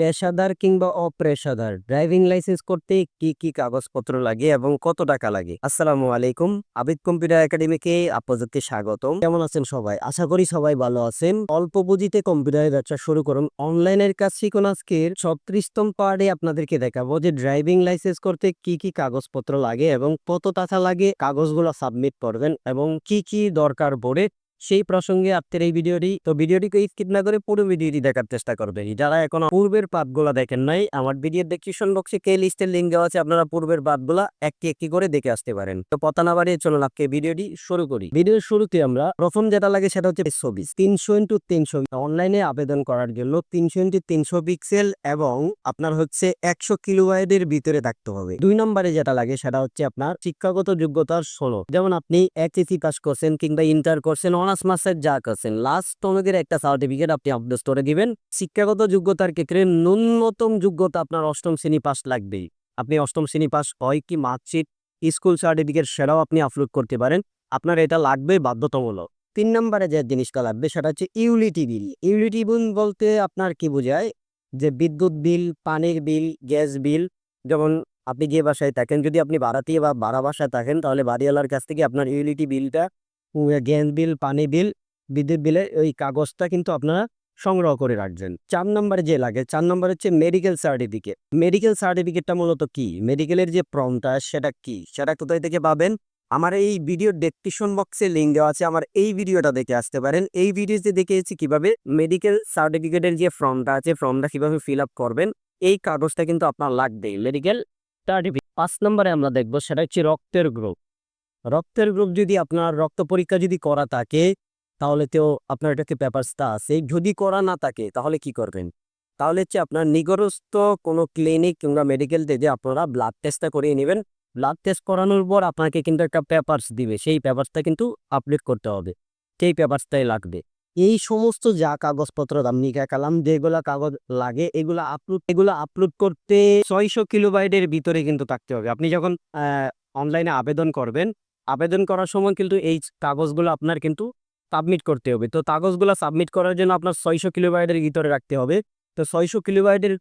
পেশাদার কিংবা অপেশাদার? Driving licence করতে কি কি কাগজপত্র লাগে এবং কত টাকা লাগে? আসসালামু আলাইকুম, আবিদ কম্পিউটার একাডেমিকে আপনাদেরকে স্বাগতম। কেমন আছেন সবাই? আশা করি সবাই ভালো আছেন। অল্প পুঁজিতে কম্পিউটারের ব্যবসা শুরু করুন। অনলাইনের কাজ শিখুন আজকের ছত্রিশতম পার্টে আপনাদেরকে দেখাবো যে ড্রাইভিং লাইসেন্স করতে কি কি কাগজপত্র লাগে এবং কত টাকা লাগে, কাগজগুলো সাবমিট করবেন এবং কি কি দরকার পড়ে সেই প্রসঙ্গে আপনার এই ভিডিওটি। তো ভিডিওটিকে স্কিপ না করে পুরো ভিডিওটি দেখার চেষ্টা করবেন। যারা এখনও পূর্বের পাতগুলা দেখেন নাই, আমার ভিডিওর ডেসক্রিপশন বক্সে কে লিস্টের লিঙ্ক দেওয়া আছে, আপনারা পূর্বের পাতগুলা একটি একটি করে দেখে আসতে পারেন। তো পতা না বাড়িয়ে চলুন আজকে ভিডিওটি শুরু করি। ভিডিওর শুরুতে আমরা প্রথম যেটা লাগে সেটা হচ্ছে ছবি। তিনশো ইন্টু তিনশো। অনলাইনে আবেদন করার জন্য তিনশো ইন্টু তিনশো পিক্সেল এবং আপনার হচ্ছে একশো কিলোওয়াইডের ভিতরে থাকতে হবে। দুই নম্বরে যেটা লাগে সেটা হচ্ছে আপনার শিক্ষাগত যোগ্যতার ষোলো। যেমন আপনি এইচএসসি পাস করছেন কিংবা ইন্টার করছেন অনার্স মাসের যা করছেন লাস্ট তোমাদের একটা সার্টিফিকেট আপনি আপলোড করে দিবেন। শিক্ষাগত যোগ্যতার ক্ষেত্রে ন্যূনতম যোগ্যতা আপনার অষ্টম শ্রেণি পাস লাগবেই। আপনি অষ্টম শ্রেণি পাস হয় কি মার্কশিট, স্কুল সার্টিফিকেট সেটাও আপনি আপলোড করতে পারেন। আপনার এটা লাগবে বাধ্যতামূলক। তিন নম্বরে যে জিনিসটা লাগবে সেটা হচ্ছে ইউলিটি বিল ইউলিটি বিল বলতে আপনার কি বোঝায়? যে বিদ্যুৎ বিল পানির বিল গ্যাস বিল যেমন আপনি যে বাসায় থাকেন, যদি আপনি ভাড়াতে বা ভাড়া বাসায় থাকেন, তাহলে বাড়িওয়ালার কাছ থেকে আপনার ইউলিটি বিলটা গ্যাস বিল, পানি বিল, বিদ্যুৎ বিলের ওই কাগজটা কিন্তু আপনারা সংগ্রহ করে রাখবেন। চার নম্বরে যে লাগে, চার নম্বর হচ্ছে মেডিকেল সার্টিফিকেট মেডিকেল সার্টিফিকেটটা মূলত কি? মেডিকেলের যে ফর্মটা সেটা কি? সেটা কোথায় থেকে পাবেন? আমার এই ভিডিও ডেসক্রিপশন বক্সে লিঙ্ক দেওয়া আছে, আমার এই ভিডিওটা দেখে আসতে পারেন। এই ভিডিওতে দেখিয়েছি কীভাবে মেডিকেল সার্টিফিকেটের যে ফর্মটা আছে ফর্মটা কীভাবে ফিল আপ করবেন, এই কাগজটা কিন্তু আপনার লাগবেই। মেডিকেল সার্টিফিকেট পাঁচ নম্বরে আমরা দেখব, সেটা হচ্ছে রক্তের গ্রুপ রক্তের গ্রুপ যদি আপনার রক্ত পরীক্ষা যদি করা থাকে, তাহলে তো আপনার এটাকে পেপারসটা আছে। যদি করা না থাকে, তাহলে কি করবেন? তাহলে হচ্ছে আপনার নিকটস্থ কোনো ক্লিনিক কিংবা মেডিকেল থেকে আপনারা ব্লাড টেস্টটা করিয়ে নেবেন ব্লাড টেস্ট করানোর পর আপনাকে কিন্তু একটা পেপারস দিবে। সেই পেপারসটা কিন্তু আপলোড করতে হবে। সেই পেপারসটাই লাগবে। এই সমস্ত যা কাগজপত্র আমি কালাম, যেগুলা কাগজ লাগে, এগুলা আপলোড এগুলো আপলোড করতে ছয়শো কিলোবাইটের ভিতরে কিন্তু থাকতে হবে। আপনি যখন অনলাইনে আবেদন করবেন আবেদন করার সময় কিন্তু এই কাগজগুলো আপনার কিন্তু সাবমিট করতে হবে। তো কাগজগুলো সাবমিট করার জন্য আপনার ছয়শো কিলোবাইটের ভিতরে রাখতে হবে। তো ছয়শো কিলোবাইটের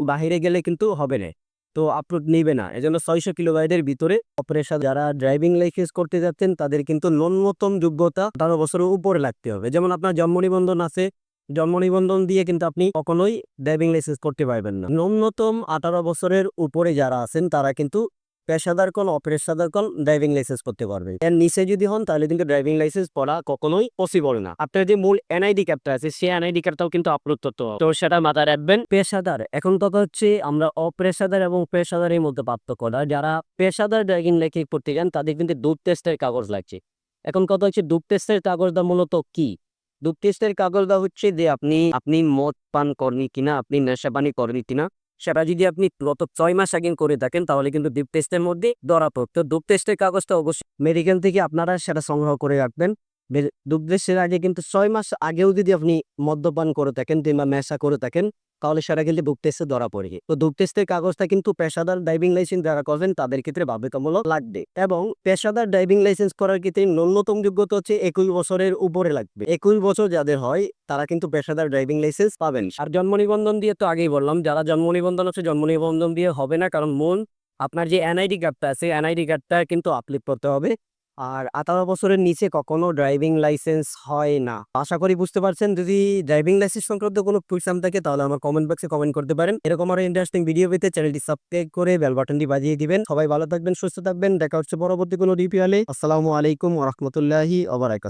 বাহিরে গেলে কিন্তু হবে না। তো আপলোড নেবে না। এজন্য ছয়শো কিলোবাইটের ভিতরে অপারেশন যারা ড্রাইভিং লাইসেন্স করতে যাচ্ছেন, তাদের কিন্তু ন্যূনতম যোগ্যতা আঠারো বছরের উপরে লাগতে হবে। যেমন আপনার জন্ম নিবন্ধন আছে, জন্ম নিবন্ধন দিয়ে কিন্তু আপনি কখনোই ড্রাইভিং লাইসেন্স করতে পারবেন না। ন্যূনতম আঠারো বছরের উপরে যারা আছেন, তারা কিন্তু পেশাদার কোন অপেশাদার কোন ড্রাইভিং লাইসেন্স করতে পারবে। এর নিচে যদি হন, তাহলে কিন্তু ড্রাইভিং লাইসেন্স পড়া কখনোই পসিবল না। আপনার যে মূল এনআইডি কার্ডটা আছে, সেই এনআইডি কার্ডটাও কিন্তু আপলোড করতে হবে। তো সেটা মাথায় রাখবেন। পেশাদার, এখন কথা হচ্ছে আমরা অপেশাদার এবং পেশাদারের মধ্যে পার্থক্যটা যারা পেশাদার ড্রাইভিং লাইসেন্স করতে যান, তাদের কিন্তু ডুব টেস্টের কাগজ লাগছে। এখন কথা হচ্ছে ডুব টেস্টের কাগজটা মূলত কি? ডুব টেস্টের কাগজটা হচ্ছে যে আপনি আপনি মদ পান করেনি কিনা, আপনি নেশা পানি করেনি কিনা সেটা যদি আপনি গত ছয় মাস আগে করে থাকেন, তাহলে কিন্তু ডিপ টেস্টের মধ্যে ধরা পড়তো ডুপ টেস্টের কাগজটা অবশ্যই মেডিকেল থেকে আপনারা সেটা সংগ্রহ করে রাখবেন। ডুব টেস্টের আগে কিন্তু ছয় মাস আগেও যদি আপনি মদ্যপান করে থাকেন কিংবা নেশা করে থাকেন তাহলে সেটা কিন্তু ডুব টেস্টে ধরা পড়ে তো ডুব টেস্টের কাগজটা কিন্তু পেশাদার ড্রাইভিং লাইসেন্স যারা করবেন, তাদের ক্ষেত্রে বাধ্যতামূলক লাগবে এবং পেশাদার ড্রাইভিং লাইসেন্স করার ক্ষেত্রে ন্যূনতম যোগ্যতা হচ্ছে একুশ বছরের উপরে লাগবে। একুশ বছর যাদের হয়, তারা কিন্তু পেশাদার ড্রাইভিং লাইসেন্স পাবেন। আর জন্ম নিবন্ধন দিয়ে তো আগেই বললাম, যারা জন্ম নিবন্ধন হচ্ছে জন্ম নিবন্ধন দিয়ে হবে না। কারণ মূল আপনার যে এনআইডি কার্ডটা আছে এনআইডি কার্ডটা কিন্তু আপলোড করতে হবে। আর আঠারো বছরের নিচে কখনো ড্রাইভিং লাইসেন্স হয় না। আশা করি বুঝতে পারছেন, যদি ড্রাইভিং লাইসেন্স সংক্রান্ত কোনো কুইসাম থাকে, তাহলে আমার কমেন্ট বক্সে কমেন্ট করতে পারেন। এরকম আরও ইন্টারেস্টিং ভিডিও পেতে চ্যানেলটি সাবস্ক্রাইব করে বেল বাটনটি বাজিয়ে দিবেন। সবাই ভালো থাকবেন, সুস্থ থাকবেন। দেখা হচ্ছে পরবর্তী কোনো রিপিয়ালে আসসালামু আলাইকুম রহমতুল্লাহি ওবরাকাত